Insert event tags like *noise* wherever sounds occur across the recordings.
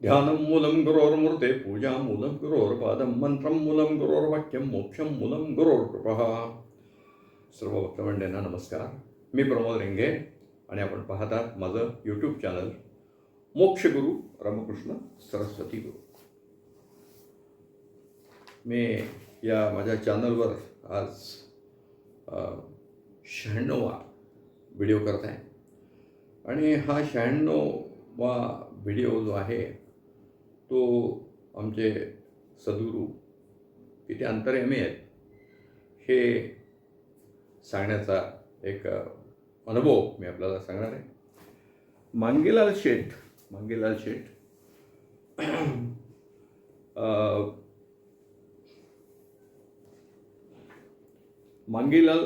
ध्यानं मूलं गुरोर्मूर्ते पूजा मूलं गुरोर्पादं मंत्रं मूलं गुरोर्वाक्यं मोक्षं मूलं गुरोर्कृपः सर्व भक्तमंडळींना नमस्कार मी प्रमोद रेंगे आणि आपण पाहतात माझं यूट्यूब चॅनल मोक्षगुरू रामकृष्ण सरस्वती गुरु मी या माझ्या चॅनलवर आज शहाण्णवा व्हिडिओ करत आहे आणि हा शहाण्णवा व्हिडिओ जो आहे तो आमचे सद्गुरू किती अंतर्यामी आहेत. हे सांगण्याचा एक अनुभव मी आपल्याला सांगणार आहे. मांगेलाल शेठ मांगेलाल शेठ *clears throat* मांगेलाल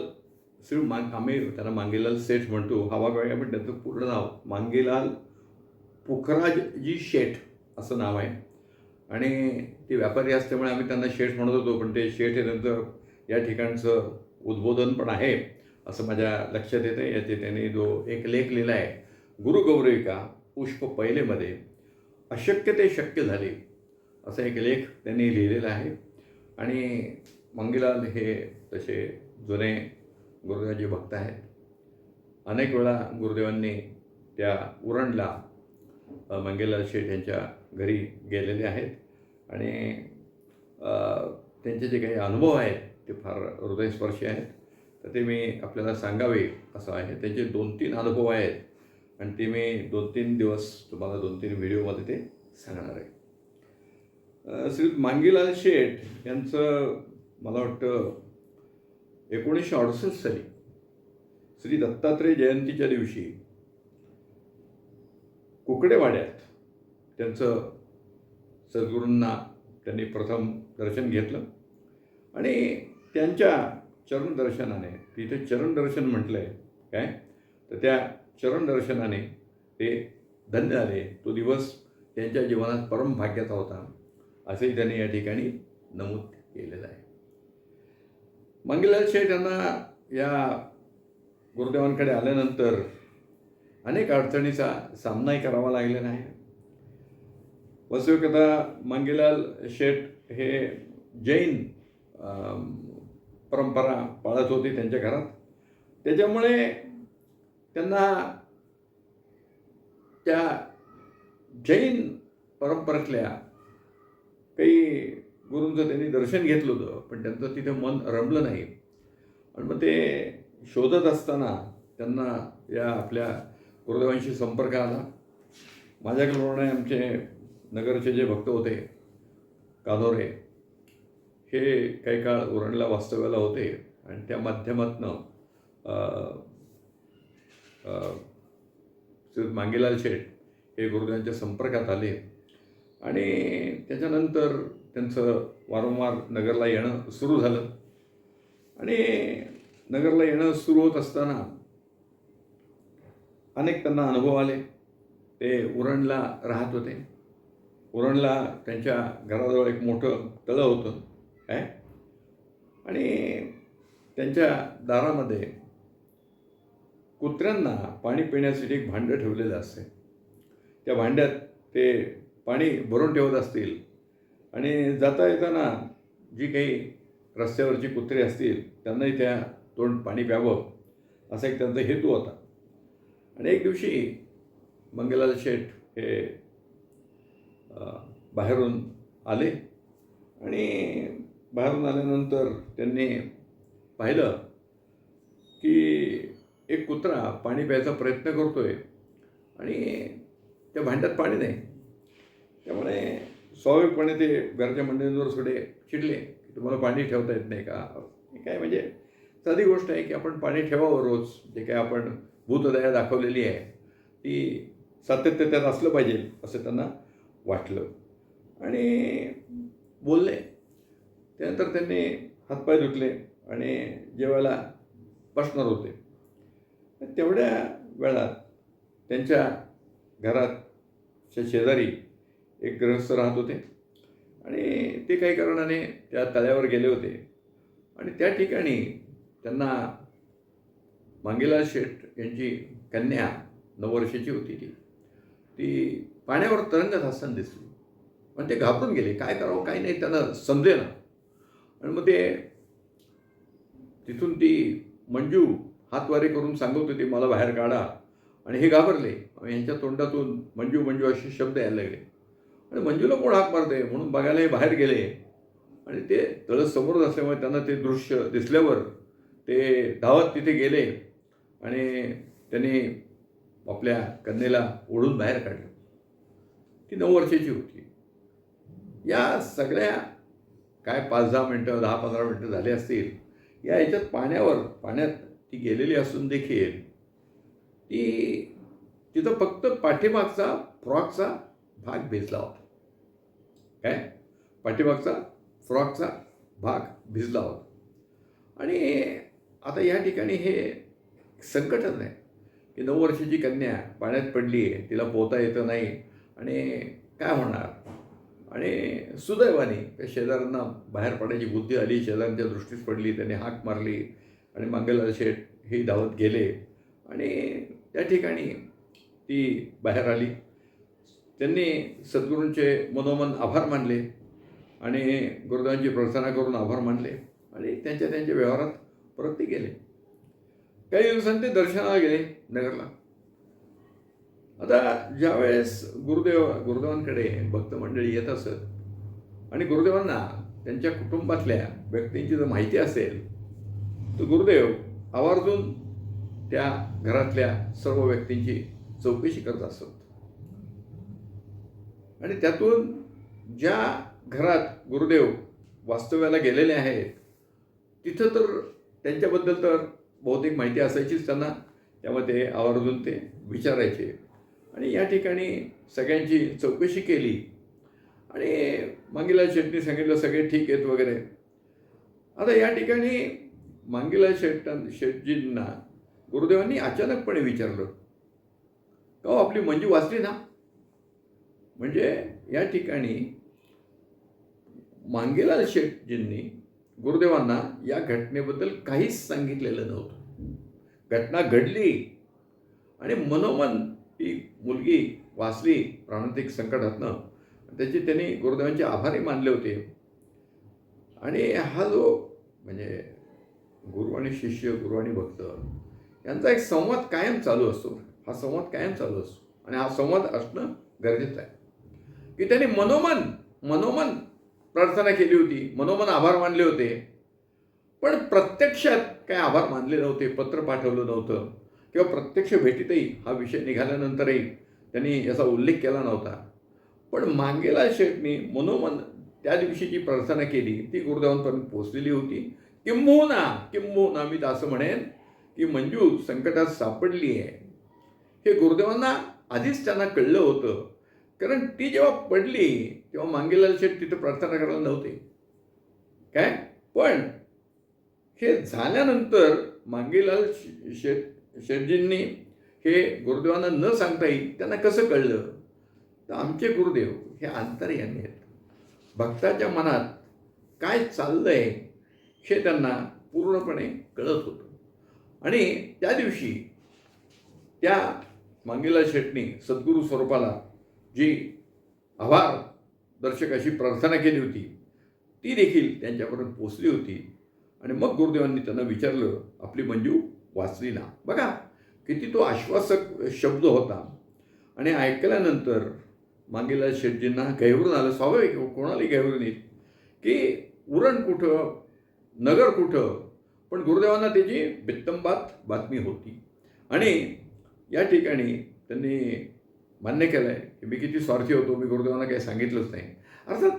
श्री मांग आम्ही त्यांना मांगेलाल सेठ म्हणतो. हवा वेळा पण त्याचं पूर्ण नाव मांगेलाल पुखराजजी शेठ. असं नाव आहे. आणि ते व्यापारी असल्यामुळे आम्ही त्यांना शेठ म्हणत होतो पण ते शेठ हे नंतर या ठिकाणचं उद्बोधन पण आहे असं माझ्या लक्षात येतं याचे त्यांनी जो एक लेख लिहिला आहे गुरुगौरविका पुष्प पहिलेमध्ये अशक्य ते शक्य झाले असा एक लेख त्यांनी लिहिलेला आहे. आणि मंगीलाल हे तसे जुने गुरुदेवाचे भक्त आहेत. अनेक वेळा गुरुदेवांनी त्या उरणला मंगेलाल शेठ यांच्या घरी गेलेले आहेत. आणि त्यांचे जे काही अनुभव आहेत ते फार हृदयस्पर्शी आहेत. तर ते मी आपल्याला सांगावे असं आहे. त्यांचे दोन तीन अनुभव आहेत. आणि ते मी दोन तीन दिवस तुम्हाला दोन तीन व्हिडिओमध्ये ते सांगणार आहे. श्री मांगीलाल शेठ यांचं मला वाटतं एकोणीसशे अडुसष्ट साली श्री दत्तात्रय जयंतीच्या दिवशी कुकडेवाड्यात त्यांचं सद्गुरूंना त्यांनी प्रथम दर्शन घेतलं. आणि त्यांच्या चरणदर्शनाने तिथे चरणदर्शन म्हटलं आहे काय? तर त्या चरणदर्शनाने ते धन्य झाले. तो दिवस त्यांच्या जीवनात परम भाग्याचा होता. असेही त्यांनी या ठिकाणी नमूद केलेलं आहे. मंगीलाल शेठ यांना या गुरुदेवांकडे आल्यानंतर अनेक अडचणीचा सामनाही करावा लागलेला आहे. वसुकथा मंगीलाल शेठ हे जैन परंपरा पाळत होती त्यांच्या घरात. त्याच्यामुळे त्यांना त्या जैन परंपरेतल्या काही गुरूंचं त्यांनी दर्शन घेतलं होतं पण त्यांचं तिथे मन रमलं नाही. आणि मग ते शोधत असताना त्यांना या आपल्या गुरुदेवांशी संपर्क आला. माझ्याकडे आमचे नगरचे जे भक्त होते कादोरे हे काही काळ उरणला वास्तव्याला होते आणि त्या माध्यमातनं श्री मांगेलाल शेठ हे गुरुदेवांच्या संपर्कात आले. आणि त्याच्यानंतर त्यांचं वारंवार नगरला येणं सुरू झालं. आणि नगरला येणं सुरू होत असताना अनेक त्यांना अनुभव आले. ते उरणला राहत होते. उरणला त्यांच्या घराजवळ एक मोठं तळं होतं काय आणि त्यांच्या दारामध्ये कुत्र्यांना पाणी पिण्यासाठी एक भांडं ठेवलेलं असते. त्या भांड्यात ते पाणी भरून ठेवत असतील. आणि जाता येताना जी काही रस्त्यावरची कुत्रे असतील त्यांनाही त्या तोंड पाणी प्यावं असा एक त्यांचा हेतू होता. आणि एक दिवशी मंगलाल शेठ हे बाहेरून आले आणि बाहेरून आल्यानंतर त्यांनी पाहिलं की एक कुत्रा पाणी प्यायचा प्रयत्न करतोय आणि त्या भांड्यात पाणी नाही. त्यामुळे स्वाभाविकपणे ते घरच्या मंडळींवर थोडे चिडले की तुम्हाला पाणी ठेवता येत नाही का? काय म्हणजे साधी गोष्ट आहे की आपण पाणी ठेवावं रोज. जे काय आपण भूतदया दाखवलेली आहे. ती सातत्य त्यात असलं पाहिजे असं त्यांना वाटलं. आणि बोलले. त्यानंतर त्यांनी हातपाय धुतले आणि जेवायला बसणार होते. तेवढ्या वेळात त्यांच्या घराच्या शेजारी एक गृहस्थ राहत होते. आणि ते काही कारणाने त्या तळ्यावर गेले होते. आणि त्या ठिकाणी त्यांना मांगेलाल शेठ यांची कन्या नऊ वर्षाची होती ती. ती पाण्यावर तरंगत असताना दिसली. पण ते घाबरून गेले. काय करावं काय नाही त्यांना समजेना आणि मग ते तिथून ती मंजू हातवारे करून सांगत होती मला बाहेर काढा. आणि हे घाबरले. आणि यांच्या तोंडातून मंजू मंजू असे शब्द यायला लागले. आणि मंजूला कोण हाक मारते? म्हणून बघायला हे बाहेर गेले. आणि ते तळ समोर असल्यामुळे त्यांना ते दृश्य दिसल्यावर ते धावत तिथे गेले. आणि त्याने आपल्या कन्येला ओढून बाहेर काढलं. ती नऊ वर्षाची होती. या सगळ्या काय पाच दहा मिनटं दहा पंधरा मिनटं झाले असतील या याच्यात पाण्यावर पाण्यात ती गेलेली असून देखील ती तिथं फक्त पाठीमागचा फ्रॉकचा भाग भिजला होता. काय? पाठीमागचा फ्रॉकचा भाग भिजला होता. आणि आता या ठिकाणी हे संकटच नाही. की नऊ वर्षाची कन्या पाण्यात पडली आहे तिला पोहता येतं नाही आणि काय होणार? आणि सुदैवाने त्या शेजाऱ्यांना बाहेर पडायची बुद्धी आली शेजाऱ्यांच्या दृष्टीस पडली त्यांनी हाक मारली आणि मंगललाल शेठ हे धावत गेले. आणि त्या ठिकाणी ती बाहेर आली. त्यांनी सद्गुरूंचे मनोमन आभार मानले आणि गुरुदेवांची प्रार्थना करून आभार मानले आणि त्यांच्या त्यांच्या व्यवहारात परत ते गेले. काही दिवसांनी ते दर्शनाला गेले नगरला? आता ज्यावेळेस गुरुदेव गुरुदेवांकडे भक्त मंडळी येत असत आणि गुरुदेवांना त्यांच्या कुटुंबातल्या व्यक्तींची जर माहिती असेल तर गुरुदेव आवर्जून त्या घरातल्या सर्व व्यक्तींची चौकशी करत असत. आणि त्यातून ज्या घरात गुरुदेव वास्तव्याला गेलेले आहेत तिथं तर त्यांच्याबद्दल तर बहुतेक माहिती असायचीच त्यांना. त्यामुळे ते आवर्जून ते विचारायचे. आणि या ठिकाणी सगळ्यांची चौकशी केली. आणि मांगीलाल शेटनी सांगितलं सगळे ठीक आहेत वगैरे. आता या ठिकाणी मांगीलाल शेट शेटजींना गुरुदेवांनी अचानकपणे विचारलं. का आपली मंजू वाचली ना? म्हणजे या ठिकाणी मांगेलाल शेटजींनी गुरुदेवांना या घटनेबद्दल काहीच सांगितलेलं नव्हतं. घटना घडली आणि मनोमन ती मुलगी वाचली प्राणांतिक संकटातनं. त्याचे त्यांनी गुरुदेवांचे आभारी मानले होते. आणि हा जो म्हणजे गुरु आणि शिष्य गुरु आणि भक्त यांचा एक संवाद कायम चालू असतो. हा संवाद कायम चालू असतो. आणि हा संवाद असणं गरजेचं आहे. की त्यांनी मनोमन मनोमन प्रार्थना केली होती मनोमन आभार मानले होते. पण प्रत्यक्षात काय आभार मानले नव्हते पत्र पाठवलं नव्हतं. किंवा प्रत्यक्ष भेटीतही हा विषय निघाल्यानंतरही त्यांनी याचा उल्लेख केला नव्हता. पण मांगेला शेटनी मनोमन त्या दिवशीची प्रार्थना केली ती गुरुदेवांपर्यंत पोचलेली होती. किंबहुना किंबहुना मी असं म्हणेन की मंजू संकटात सापडली आहे. हे गुरुदेवांना आधीच त्यांना कळलं होतं. कारण ती जेव्हा पडली तेव्हा मांगेलाल शेठ तिथं प्रार्थना करायला नव्हते. काय? पण हे झाल्यानंतर मांगेलाल शेठ शेठजींनी हे गुरुदेवांना न सांगता येईल त्यांना कसं कळलं? तर आमचे गुरुदेव हे अंतर्यामी आहेत. भक्ताच्या मनात काय चाललंय हे त्यांना पूर्णपणे कळत होतं. आणि त्या दिवशी त्या मांगेला शेटणी सद्गुरू स्वरूपाला जी आभार दर्शक अशी प्रार्थना केली होती. ती देखील त्यांच्यापर्यंत पोचली होती. आणि मग गुरुदेवांनी त्यांना विचारलं आपली मंजू वाचली ना बघा किती तो आश्वासक शब्द होता. आणि ऐकल्यानंतर मागेला शेटजींना गैवरून आलं. स्वाभाविक कोणालाही गैवरून येईल. की उरण कुठं नगर कुठं? पण गुरुदेवांना त्याची बित्तंबात बातमी होती. आणि या ठिकाणी त्यांनी मान्य केलं आहे की मी किती स्वार्थी होतो मी गुरुदेवांना काही सांगितलंच नाही. अर्थात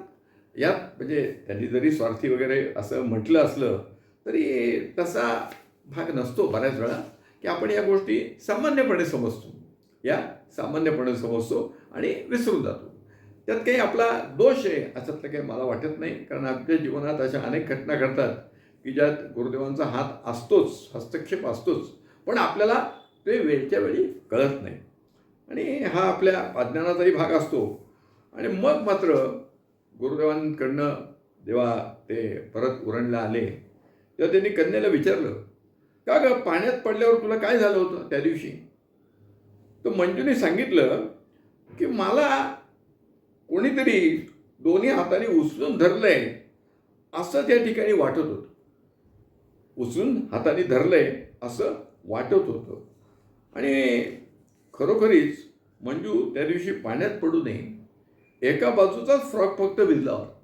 यात म्हणजे त्यांनी जरी स्वार्थी वगैरे असं म्हटलं असलं तरी तसा भाग नसतो बऱ्याच वेळा की आपण या गोष्टी सामान्यपणे समजतो. या सामान्यपणे समजतो आणि विसरून जातो. त्यात काही आपला दोष आहे असं काही मला वाटत नाही कारण आपल्या जीवनात अशा अनेक घटना घडतात की ज्यात गुरुदेवांचा हात असतोच हस्तक्षेप असतोच पण आपल्याला ते वेळच्या वेळी कळत नाही. आणि हा आपल्या अज्ञानाचाही भाग असतो. आणि मग मात्र गुरुदेवांकडनं जेव्हा ते परत उरणला आले. तेव्हा त्यांनी कन्याला विचारलं का ग पाण्यात पडल्यावर तुला काय झालं होतं त्या दिवशी? तर मंजूने सांगितलं की मला कोणीतरी दोन्ही हाताने उचलून धरलंय असं त्या ठिकाणी वाटत होतं. उचलून हाताने धरलंय असं वाटत होतं. आणि खरोखरीच मंजू त्या दिवशी पाण्यात पडू नये. एका बाजूचाच फ्रॉक फक्त भिजला होता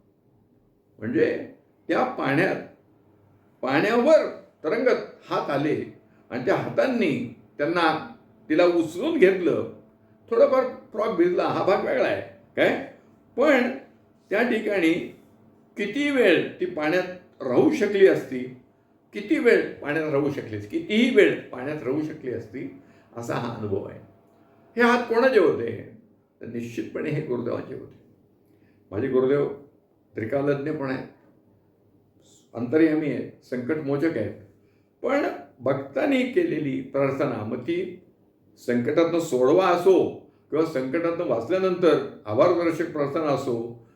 म्हणजे त्या पाण्यात पाण्यावर तरंगत हात आले आणि त्या हातांनी त्यांना तिला उचलून घेतलं. थोडंफार फ्रॉक भिजला हा भाग वेगळा आहे. काय? पण त्या ठिकाणी किती वेळ ती पाण्यात राहू शकली असती? किती वेळ पाण्यात राहू शकली असती? कितीही वेळ पाण्यात राहू शकली असती? असा हा अनुभव आहे. हे हात कोणाचे होते? तर निश्चितपणे हे गुरुदेवाचे होते. माझे गुरुदेव त्रिकालज्ञ पण आहेत. अंतर्यामी आहेत. संकटमोचक आहेत. पण भक्तांनी केलेली प्रार्थना मग ती संकटातनं सोडवा असो किंवा संकटातनं वाचल्यानंतर आभारदर्शक प्रार्थना असो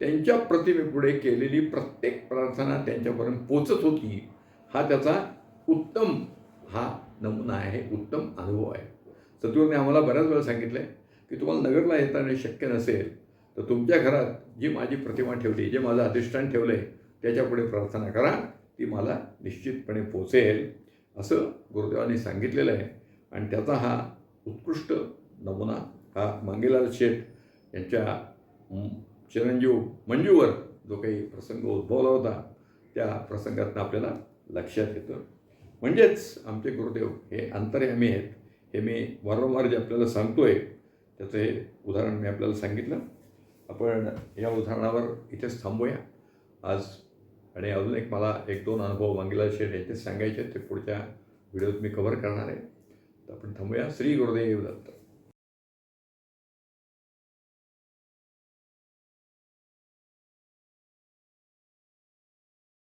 त्यांच्या प्रतिमेपुढे केलेली प्रत्येक प्रार्थना त्यांच्यापर्यंत पोचत होती. हा त्याचा उत्तम हा नमुना आहे. उत्तम अनुभव आहे. सद्गुरूने आम्हाला बऱ्याच वेळा सांगितलं आहे की तुम्हाला नगरला येताना शक्य नसेल तर तुमच्या घरात जी माझी प्रतिमा ठेवली जे माझं अधिष्ठान ठेवलं आहे त्याच्यापुढे प्रार्थना करा ती मला निश्चितपणे पोचेल असं गुरुदेवांनी सांगितलेलं आहे. आणि त्याचा हा उत्कृष्ट नमुना हा मांगेलाल शेठ यांच्या चिरंजीव मंजूवर जो काही प्रसंग उद्भवला होता त्या प्रसंगातनं आपल्याला लक्षात येतं. म्हणजेच आमचे गुरुदेव हे अंतर्यामी आहेत. हे मी वारंवार जे आपल्याला सांगतोय त्याचं हे उदाहरण मी आपल्याला सांगितलं. आपण या उदाहरणावर इथेच थांबूया. आज आणि अजून एक मला एक दोन अनुभव मंगला शेठ याचे सांगायचे ते पुढच्या व्हिडिओत मी कव्हर करणार आहे. तर आपण थांबूया. श्री गुरुदेव दत्त.